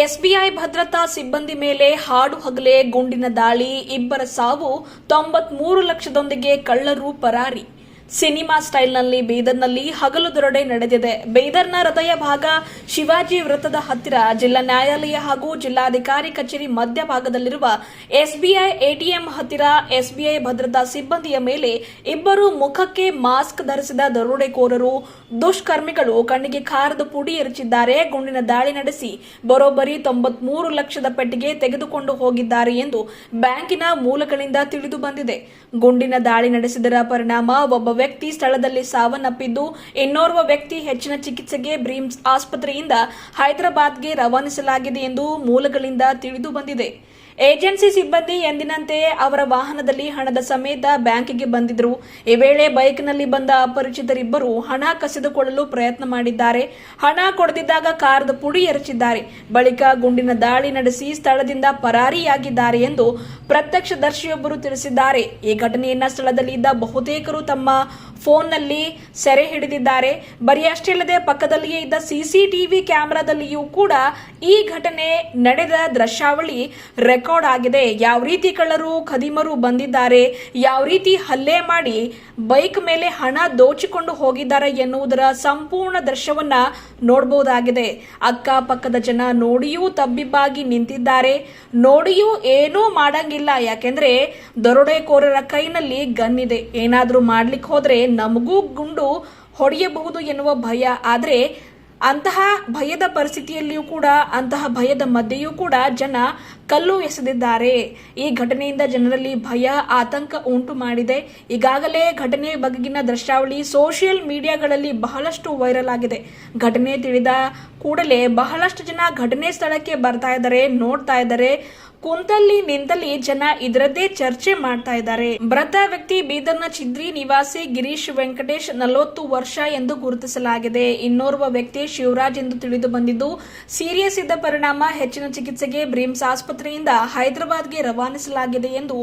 SBI ಭದ್ರತಾ ಸಿಬ್ಬಂದಿ ಮೇಲೆ ಹಾಡು ಹಗಲೇ ಗುಂಡಿನ ದಾಳಿ ಇಬ್ಬರ ಸಾವು ತೊಂಬತ್ಮೂರು ಲಕ್ಷದೊಂದಿಗೆ ಕಳ್ಳರು ಪರಾರಿ. ಸಿನಿಮಾ ಸ್ಟೈಲ್ನಲ್ಲಿ ಬೀದರ್ನಲ್ಲಿ ಹಗಲು ದೊರಡೆ ನಡೆದಿದೆ. ಬೀದರ್ನ ಹೃದಯ ಭಾಗ ಶಿವಾಜಿ ವೃತ್ತದ ಹತ್ತಿರ. ಜಿಲ್ಲಾ ನ್ಯಾಯಾಲಯ ಹಾಗೂ ಜಿಲ್ಲಾಧಿಕಾರಿ ಕಚೇರಿ ಮಧ್ಯಭಾಗದಲ್ಲಿರುವ ಎಸ್ಬಿಐ, ಎಟಿಎಂ ಹತ್ತಿರ ಎಸ್ಬಿಐ ಭದ್ರತಾ ಸಿಬ್ಬಂದಿಯ ಮೇಲೆ ಇಬ್ಬರು ಮುಖಕ್ಕೆ ಮಾಸ್ಕ್ ಧರಿಸಿದ ದರೋಡೆಕೋರರು ದುಷ್ಕರ್ಮಿಗಳು ಕಣ್ಣಿಗೆ ಖಾರದ ಪುಡಿ ಎರಚಿದ್ದಾರೆ. ಗುಂಡಿನ ದಾಳಿ ನಡೆಸಿ ಬರೋಬ್ಬರಿ ತೊಂಬತ್ಮೂರು ಲಕ್ಷದ ಪೆಟ್ಟಿಗೆ ತೆಗೆದುಕೊಂಡು ಹೋಗಿದ್ದಾರೆ ಎಂದು ಬ್ಯಾಂಕಿನ ಮೂಲಗಳಿಂದ ತಿಳಿದು ಬಂದಿದೆ. ಗುಂಡಿನ ದಾಳಿ ನಡೆಸಿದರ ಪರಿಣಾಮ ಒಬ್ಬ ವ್ಯಕ್ತಿ ಸ್ಥಳದಲ್ಲಿ ಸಾವನ್ನಪ್ಪಿದ್ದು, ಇನ್ನೋರ್ವ ವ್ಯಕ್ತಿ ಹೆಚ್ಚಿನ ಚಿಕಿತ್ಸೆಗೆ ಬ್ರೀಮ್ಸ್ ಆಸ್ಪತ್ರೆಯಿಂದ ಹೈದರಾಬಾದ್ಗೆ ರವಾನಿಸಲಾಗಿದೆ ಎಂದು ಮೂಲಗಳಿಂದ ತಿಳಿದು ಬಂದಿದೆ. ಏಜೆನ್ಸಿ ಸಿಬ್ಬಂದಿ ಎಂದಿನಂತೆ ಅವರ ವಾಹನದಲ್ಲಿ ಹಣದ ಸಮೇತ ಬ್ಯಾಂಕಿಗೆ ಬಂದಿದ್ರು. ಈ ವೇಳೆ ಬೈಕ್ನಲ್ಲಿ ಬಂದ ಅಪರಿಚಿತರಿಬ್ಬರು ಹಣ ಕಸಿದುಕೊಳ್ಳಲು ಪ್ರಯತ್ನ ಮಾಡಿದ್ದಾರೆ. ಹಣ ಕೊಡದಿದ್ದಾಗ ಕಾರದ ಪುಡಿ ಎರಚಿದ್ದಾರೆ. ಬಳಿಕ ಗುಂಡಿನ ದಾಳಿ ನಡೆಸಿ ಸ್ಥಳದಿಂದ ಪರಾರಿಯಾಗಿದ್ದಾರೆ ಎಂದು ಪ್ರತ್ಯಕ್ಷದರ್ಶಿಯೊಬ್ಬರು ತಿಳಿಸಿದ್ದಾರೆ. ಈ ಘಟನೆಯನ್ನ ಸ್ಥಳದಲ್ಲಿ ಇದ್ದ ಬಹುತೇಕರು ತಮ್ಮ ಫೋನ್ನಲ್ಲಿ ಸೆರೆ ಹಿಡಿದಿದ್ದಾರೆ. ಬರೀ ಅಷ್ಟೇ ಅಲ್ಲದೆ ಪಕ್ಕದಲ್ಲಿಯೇ ಇದ್ದ ಸಿಸಿಟಿವಿ ಕ್ಯಾಮೆರಾದಲ್ಲಿಯೂ ಕೂಡ ಈ ಘಟನೆ ನಡೆದ ದೃಶ್ಯಾವಳಿ ರೆಕಾರ್ಡ್ ಆಗಿದೆ. ಯಾವ ರೀತಿ ಕಳ್ಳರು, ಖದೀಮರು ಬಂದಿದ್ದಾರೆ, ಯಾವ ರೀತಿ ಹಲ್ಲೆ ಮಾಡಿ ಬೈಕ್ ಮೇಲೆ ಹಣ ದೋಚಿಕೊಂಡು ಹೋಗಿದ್ದಾರೆ ಎನ್ನುವುದರ ಸಂಪೂರ್ಣ ದೃಶ್ಯವನ್ನ ನೋಡಬಹುದಾಗಿದೆ ಅಕ್ಕಪಕ್ಕದ ಜನ ನೋಡಿಯೂ ತಬ್ಬಿಬ್ಬಾಗಿ ನಿಂತಿದ್ದಾರೆ. ನೋಡಿಯೂ ಏನೂ ಮಾಡಂಗಿಲ್ಲ. ಯಾಕೆಂದ್ರೆ ದರೋಡೆಕೋರರ ಕೈನಲ್ಲಿ ಗನ್ ಇದೆ. ಏನಾದರೂ ಮಾಡ್ಲಿಕ್ಕೆ ಹೋದ್ರೆ ನಮಗೂ ಗುಂಡು ಹೊಡೆಯಬಹುದು ಎನ್ನುವ ಭಯ. ಆದರೆ ಅಂತಹ ಭಯದ ಪರಿಸ್ಥಿತಿಯಲ್ಲಿಯೂ ಕೂಡ, ಅಂತಹ ಭಯದ ಮಧ್ಯೆಯೂ ಕೂಡ ಜನ ಕಲ್ಲು ಎಸೆದಿದ್ದಾರೆ. ಈ ಘಟನೆಯಿಂದ ಜನರಲ್ಲಿ ಭಯ, ಆತಂಕ ಉಂಟು ಮಾಡಿದೆ. ಈಗಾಗಲೇ ಘಟನೆ ಬಗೆಗಿನ ದೃಶ್ಯಾವಳಿ ಸೋಷಿಯಲ್ ಮೀಡಿಯಾಗಳಲ್ಲಿ ಬಹಳಷ್ಟು ವೈರಲ್ ಆಗಿದೆ. ಘಟನೆ ತಿಳಿದ ಕೂಡಲೇ ಬಹಳಷ್ಟು ಜನ ಘಟನೆ ಸ್ಥಳಕ್ಕೆ ಬರ್ತಾ ಇದ್ದಾರೆ, ನೋಡ್ತಾ ಇದ್ದಾರೆ. ಕುಂತಲ್ಲಿ ನಿಂತಲ್ಲಿ ಜನ ಇದರದ್ದೇ ಚರ್ಚೆ ಮಾಡ್ತಾ ಇದ್ದಾರೆ. ಮೃತ ವ್ಯಕ್ತಿ ಬೀದರ್ನ ಚಿದ್ರಿ ನಿವಾಸಿ ಗಿರೀಶ್ ವೆಂಕಟೇಶ್ ನಲವತ್ತು ವರ್ಷ ಎಂದು ಗುರುತಿಸಲಾಗಿದೆ. ಇನ್ನೋರ್ವ ವ್ಯಕ್ತಿ ಶಿವರಾಜ್ ಎಂದು ತಿಳಿದು ಬಂದಿದ್ದು, ಸೀರಿಯಸ್ ಇದ್ದ ಪರಿಣಾಮ ಹೆಚ್ಚಿನ ಚಿಕಿತ್ಸೆಗೆ ಬ್ರಿಮ್ಸ್ ಆಸ್ಪತ್ರೆಯಿಂದ ಹೈದರಾಬಾದ್ಗೆ ರವಾನಿಸಲಾಗಿದೆ ಎಂದು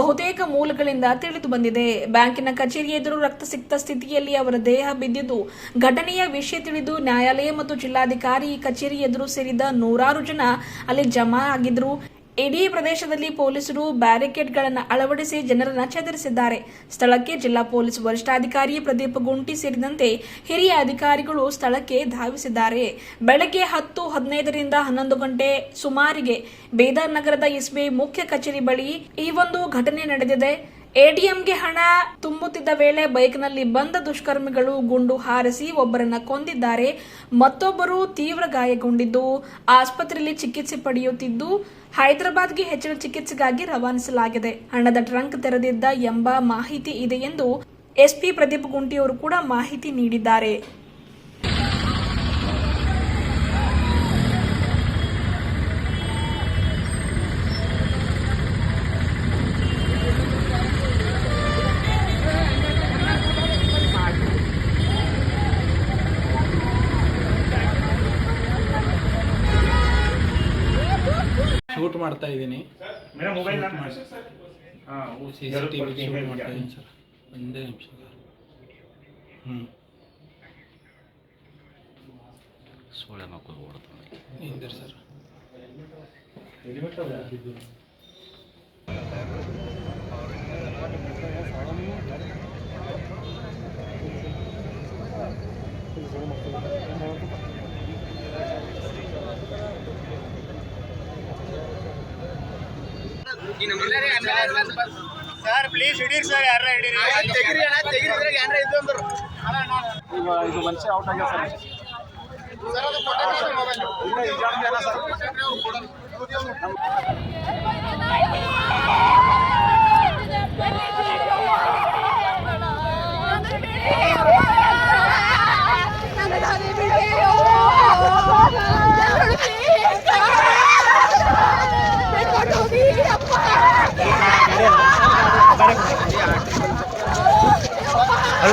ಬಹುತೇಕ ಮೂಲಗಳಿಂದ ತಿಳಿದು ಬಂದಿದೆ. ಬ್ಯಾಂಕಿನ ಕಚೇರಿ ಎದುರು ರಕ್ತ ಸಿಕ್ತ ಸ್ಥಿತಿಯಲ್ಲಿ ಅವರ ದೇಹ ಬಿದ್ದಿದ್ದು, ಘಟನೆಯ ವಿಷಯ ತಿಳಿದು ನ್ಯಾಯಾಲಯ ಮತ್ತು ಜಿಲ್ಲಾಧಿಕಾರಿ ಕಚೇರಿ ಎದುರು ಸೇರಿದ ನೂರಾರು ಜನ ಅಲ್ಲಿ ಜಮಾ ಆಗಿದ್ರು. ಇಡೀ ಪ್ರದೇಶದಲ್ಲಿ ಪೊಲೀಸರು ಬ್ಯಾರಿಕೇಡ್ಗಳನ್ನು ಅಳವಡಿಸಿ ಜನರನ್ನು ಚದರಿಸಿದ್ದಾರೆ. ಸ್ಥಳಕ್ಕೆ ಜಿಲ್ಲಾ ಪೊಲೀಸ್ ವರಿಷ್ಠಾಧಿಕಾರಿ ಪ್ರದೀಪ್ ಗುಂಟಿ ಸೇರಿದಂತೆ ಹಿರಿಯ ಅಧಿಕಾರಿಗಳು ಸ್ಥಳಕ್ಕೆ ಧಾವಿಸಿದ್ದಾರೆ. ಬೆಳಗ್ಗೆ ಹತ್ತು ಹದಿನೈದರಿಂದ ಹನ್ನೊಂದು ಗಂಟೆ ಸುಮಾರಿಗೆ ಬೇದಾರ್ ನಗರದ ಎಸ್ಬಿಐ ಮುಖ್ಯ ಕಚೇರಿ ಬಳಿ ಈ ಒಂದು ಘಟನೆ ನಡೆದಿದೆ. ಎಟಿಎಂಗೆ ಹಣ ತುಂಬುತ್ತಿದ್ದ ವೇಳೆ ಬೈಕ್ನಲ್ಲಿ ಬಂದ ದುಷ್ಕರ್ಮಿಗಳು ಗುಂಡು ಹಾರಿಸಿ ಒಬ್ಬರನ್ನ ಕೊಂದಿದ್ದಾರೆ. ಮತ್ತೊಬ್ಬರು ತೀವ್ರ ಗಾಯಗೊಂಡಿದ್ದು. ಆಸ್ಪತ್ರೆಯಲ್ಲಿ ಚಿಕಿತ್ಸೆ ಪಡೆಯುತ್ತಿದ್ದು. ಹೈದರಾಬಾದ್ಗೆ ಹೆಚ್ಚಿನ ಚಿಕಿತ್ಸೆಗಾಗಿ ರವಾನಿಸಲಾಗಿದೆ. ಹಣದ ಟ್ರಂಕ್ ತೆರೆದಿದ್ದ ಎಂಬ ಮಾಹಿತಿ ಇದೆ ಎಂದು ಎಸ್ಪಿ ಪ್ರದೀಪ್ ಗುಂಟಿಯವರು ಕೂಡ ಮಾಹಿತಿ ನೀಡಿದ್ದಾರೆ ಶೂಟ್ ಮಾಡ್ತಾ ಇದ್ದೀನಿ. ಸರ್ ಸಿ ಟಿ ಮಾಡ್ತಾ ಇದ್ದೀನಿ ಸರ್. ಒಂದೇ ನಿಮಿಷ ಸರ್. ಹ್ಞೂ ಮಕ್ಕಳು ಸರ್. ಸರ್ ಪ್ಲೀಸ್ ಹಿಡೀರಿ ಸರ್ ಯಾರ ಹಿಡೀರಿ? ಇದು ಮನುಷ್ಯ ಔಟ್ ಆಗ್ಯಾವ ಸರ್ ಇಲ್ಲ,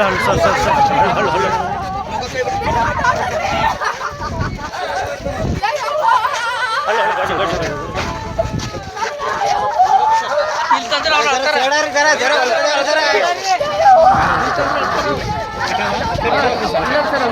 ಈ ಜನ ಜನ sir hello hello sir sir sir hello hello hello hello ಗಾಡಿ ಗಾಡಿ ಸರ್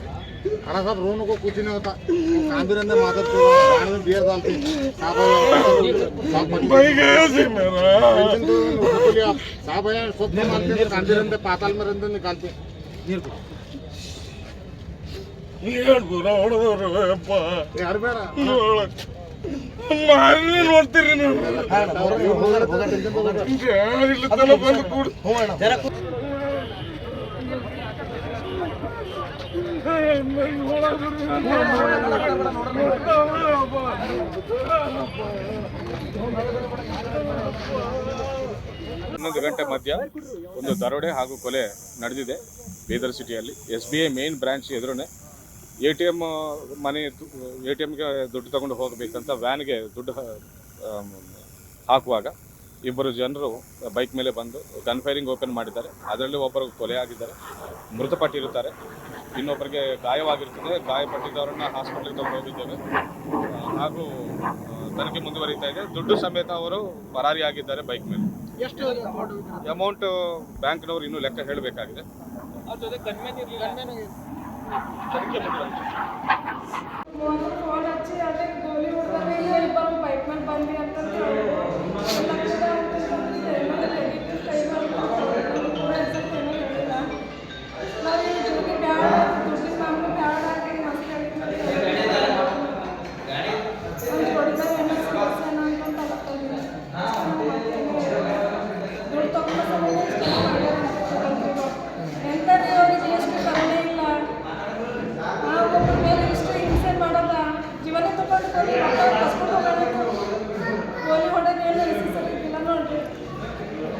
खाना साहब रोने को कुछ नहीं होता काम भी रहने माता तो बियर डालते साहब स्वप्न मानते हैं काम भी रहते पाताल में रहते निकालते ಯಾರು ಬೇಡ ಮಾರಿ ನೋಡ್ತೀರಿ ನೀವು ಹನ್ನೊಂದು ಗಂಟೆ ಮಧ್ಯ ಒಂದು ದರೋಡೆ ಹಾಗೂ ಕೊಲೆ ನಡೆದಿದೆ ಬೀದರ್ ಸಿಟಿಯಲ್ಲಿ. S B I main branch ಎದುರುನೆ A T M ಮನೆ ಎ ಟಿ ಎಮ್ಗೆ ದುಡ್ಡು ತಗೊಂಡು ಹೋಗಬೇಕಂತ ವ್ಯಾನ್ಗೆ ದುಡ್ಡು ಹಾಕುವಾಗ ಇಬ್ಬರು ಜನರು ಬೈಕ್ ಮೇಲೆ ಬಂದು ಗನ್ ಫೈರಿಂಗ್ ಓಪನ್ ಮಾಡಿದ್ದಾರೆ. ಅದರಲ್ಲಿ ಒಬ್ಬರು ಕೊಲೆ ಆಗಿದ್ದಾರೆ ಮೃತಪಟ್ಟಿರುತ್ತಾರೆ. ಇನ್ನೊಬ್ಬರಿಗೆ ಗಾಯವಾಗಿರ್ತದೆ ಗಾಯಪಟ್ಟಿದ್ದವರನ್ನ ಹಾಸ್ಪಿಟ್ಲಿಗೆ ತಗೊಂಡು ಹೋಗಿದ್ದೇವೆ. ಹಾಗೂ ತನಿಖೆ ಮುಂದುವರಿತಾ ಇದೆ. ದುಡ್ಡು ಸಮೇತ ಅವರು ಪರಾರಿಯಾಗಿದ್ದಾರೆ ಬೈಕ್ ಮೇಲೆ. ಎಷ್ಟು ಅಮೌಂಟ್ ಬ್ಯಾಂಕ್ನವರು ಇನ್ನೂ ಲೆಕ್ಕ ಹೇಳಬೇಕಾಗಿದೆ. ಫೋನ್ ಹಚ್ಚಿ ಅದೇ ಗೋಲಿ ಹೊಡೆದ್ರೆ ಇಬ್ಬರು ಬೈಕ್ ಮೇಲೆ ಬಂದ್ವಿ ಅಂತಂದು ಹೇಳಿದ್ರು. ಒಂದು ಲಕ್ಷದ ಅಂತಂದ್ರೆ ಏನೋ ತೆಗಿತು, ಕೈ ಮಾಡ್ಕೊಂಡು ಪೂರ ಹೆಸರು ಏನೂ ಹೇಳಿಲ್ಲ. ನಾವು ಈ ದುಡ್ಡು ಬ್ಯಾಡ, ದುಡ್ಡಿನ ನಮ್ಗೆ ಬ್ಯಾಡ ಅಂತ ಮಸ್ತ್ ಹೇಳಿದ್ವಿ. ಒಂದ್ ಹೊಡಿತಾರೆ ಏನೋ ಸಮಸ್ಯೆ ಏನೋ ಅಂತ ಗೊತ್ತಾಗಿಲ್ಲ. ದುಡ್ಡು ತಗೊಂಡು ತಗೊಂಡು ಇಷ್ಟು ಮಾಡ್ಯಾರ ಅಂತ ಎಂಥದ್ದು ಅವ್ರಿಗೆ ಎಷ್ಟು ಕರುಣೆ ಇಲ್ಲ ಆ ಒಬ್ಬರ ಮೇಲೆ ಇಷ್ಟು ಹಿಂಸೆ ಮಾಡಲ್ಲ ಜೀವನ ತಗೊಂಡು ಗೋಲಿ ಕಸ್ಕೊಂಡು ಹೋಗೋಣ ಗೋಲಿ ಹೊಡೆದು ಏನು ಇಲ್ಲ ನೋಡ್ರಿ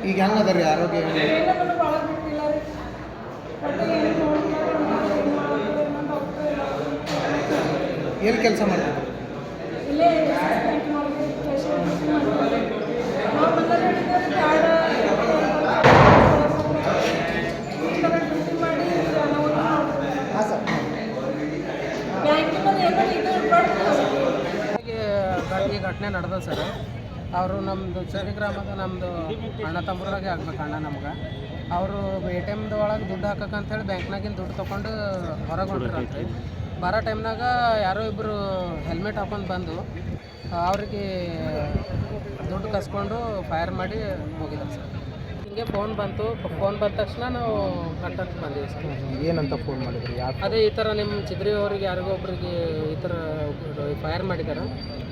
ಈಗ ಹೆಂಗದ ರೀ ಆರೋಗ್ಯ? ಏನು ಕೆಲಸ ಭಾಳ ಬಿಟ್ಟಿಲ್ಲ ರೀ ಒಟ್ಟು ಏನು ನೋಡ್ತಾರೆ ಏನು ಮಾಡ್ತಾರೆ ಅನ್ನೋ ಹೋಗ್ತಾ ಇಲ್ಲ ಎಲ್ಲಿ ಕೆಲಸ ಮಾಡ್ತಿದ್ರು ಇಲ್ಲೇ ಬ್ಯಾಂಕ್ ಮಾಡಿ ಕ್ಯಾಶಿಯರ್ ಮಾಡ್ತಾರೆ ನಾವು ಮನೇಲಿ ಹೇಳಿದ್ದಾರೆ ಬ್ಯಾಡ ಈ ಥರ ಡ್ಯೂಟಿ ಮಾಡಿ ನಾವು ಹಾಂ ಸರ್ ಬ್ಯಾಂಕಿನಲ್ಲಿ ಏನೋ ಇದು ಇರ್ಬಾರ್ದು ಈ ಘಟನೆ ನಡೆದ ಸರ್ ಅವರು ನಮ್ಮದು ಚರಿ ಗ್ರಾಮದ ನಮ್ಮದು ಅಣ್ಣ ತಮ್ಮರಾಗೆ ಆಗ್ಬೇಕು ಅಣ್ಣ ನಮ್ಗೆ. ಅವರು ಎ ಟಿ ಎಮ್ದ ಒಳಗೆ ದುಡ್ಡು ಹಾಕಕ್ಕಂಥೇಳಿ ಬ್ಯಾಂಕ್ನಾಗಿನ ದುಡ್ಡು ತೊಗೊಂಡು ಹೊರಗೆ ಹೊಂಟ್ರಿ ಬರೋ ಟೈಮ್ನಾಗ ಯಾರೋ ಇಬ್ಬರು ಹೆಲ್ಮೆಟ್ ಹಾಕೊಂಡು ಬಂದು ಅವ್ರಿಗೆ ದುಡ್ಡು ಕಸ್ಕೊಂಡು ಫೈರ್ ಮಾಡಿ ಹೋಗಿದ್ದಾರೆ ಸರ್. ಹಿಂಗೆ ಫೋನ್ ಬಂತು ಫೋನ್ ಬಂದ ತಕ್ಷಣ ನಾವು ಕಂಟಕ್ಟ್ ಬಂದೀವಿ ಸರ್. ಏನಂತ ಫೋನ್ ಮಾಡಿದ್ರಿ? ಅದೇ ಈ ಥರ ನಿಮ್ಮ ಚಿದ್ರಿ ಅವ್ರಿಗೆ ಯಾರಿಗೋ ಒಬ್ರಿಗೆ ಈ ಥರ ಫೈರ್ ಮಾಡಿದ್ದಾರೆ.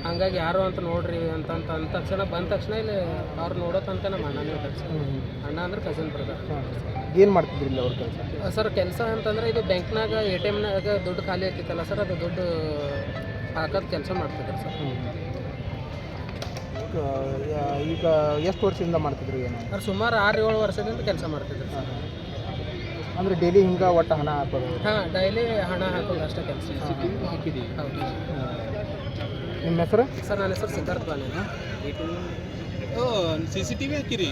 ಹಂಗಾಗಿ ಯಾರು ಅಂತ ನೋಡ್ರಿ ಅಂತ ಅಂತ ಅಂದ ತಕ್ಷಣ ಬಂದ ತಕ್ಷಣ ಇಲ್ಲಿ ಅವ್ರು ನೋಡೋ ತನಕ ನಮ್ಮ ಅಣ್ಣನೇ ಕೆಲಸ ಅಣ್ಣ ಅಂದ್ರೆ ಕಸಿನ್ ಬ್ರದರ್ ಏನು ಮಾಡ್ತಿದ್ರಿ ಇಲ್ಲಿ ಅವ್ರ ಕೆಲಸ? ಸರ್ ಕೆಲಸ ಅಂತಂದ್ರೆ ಇದು ಬ್ಯಾಂಕ್ನಾಗ ಎ ಟಿ ಎಮ್ನಾಗ ದುಡ್ಡು ಖಾಲಿ ಆಗ್ತಿತ್ತಲ್ಲ ಸರ್ ಅದು ದುಡ್ಡು ಹಾಕೋದು ಕೆಲಸ ಮಾಡ್ತಿದ್ರು ಸರ್. ಈಗ ಎಷ್ಟು ವರ್ಷದಿಂದ ಮಾಡ್ತಿದ್ರು ಏನು? ಸರ್ ಸುಮಾರು ಆರು ಏಳು ವರ್ಷದಿಂದ ಕೆಲಸ ಮಾಡ್ತಿದ್ರು ಸರ್. ಅಂದ್ರೆ ಡೈಲಿ ಹಿಂಗೆ ಒಟ್ಟು ಹಣ ಹಾಕೋದು? ಹಾಂ ಡೈಲಿ ಹಣ ಹಾಕೋದು ಅಷ್ಟೇ ಕೆಲಸ. ಹೌದು. ನಿಮ್ಮ ಹೆಸರು? ಸರ್ ನನ್ನ ಹೆಸರು Siddhartha Bani C C T V ಹಾಕಿರಿ.